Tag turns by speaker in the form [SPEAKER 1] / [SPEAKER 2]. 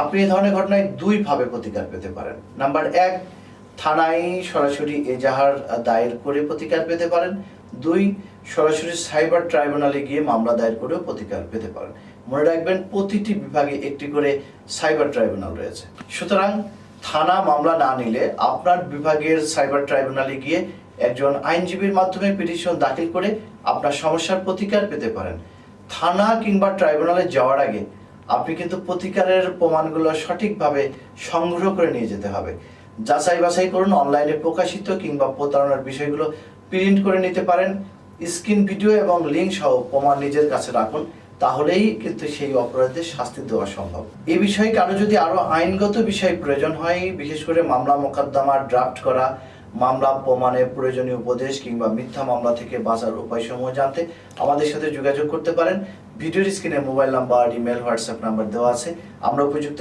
[SPEAKER 1] আপনি এই ধরনের ঘটনায় দুইভাবে প্রতিকার পেতে পারেন। নাম্বার এক, থানায় সরাসরি এজাহার দায়ের করে প্রতিকার পেতে পারেন। দুই, সরাসরি সাইবার ট্রাইব্যুনালে গিয়ে মামলা দায়ের করেও প্রতিকার পেতে পারেন। মনে রাখবেন, প্রতিটি বিভাগে একটি করে সাইবার ট্রাইব্যুনাল রয়েছে। সুতরাং থানা মামলা না নিলে আপনার বিভাগের সাইবার ট্রাইব্যুনালে গিয়ে একজন আইনজীবীর মাধ্যমে পিটিশন দাখিল করে আপনার সমস্যার প্রতিকার পেতে পারেন। থানা কিংবা ট্রাইব্যুনালে যাওয়ার আগে আপনি কিন্তু প্রতিকারের প্রমাণগুলো সঠিকভাবে সংগ্রহ করে নিয়ে যেতে হবে। যাচাই বাছাই করুন, অনলাইনে প্রকাশিত কিংবা প্রতারণার বিষয়গুলো প্রিন্ট করে নিতে পারেন। স্ক্রিন ভিডিও এবং লিঙ্ক সহ প্রমাণ নিজের কাছে রাখুন, তাহলেই কিন্তু সেই অপরাধের শাস্তি দেওয়া সম্ভব। এ বিষয়ে কারও যদি আরও আইনগত বিষয় প্রয়োজন হয়, বিশেষ করে মামলা মোকদ্দমা ড্রাফট করা মামলা প্রমাণে প্রয়োজনীয় উপদেশ কিংবা মিথ্যা মামলা থেকে বাঁচার উপায়সমূহ জানতে আমাদের সাথে যোগাযোগ করতে পারেন। ভিডিওর স্ক্রিনে mobile number, email, WhatsApp number দেওয়া আছে। আমরা উপযুক্ত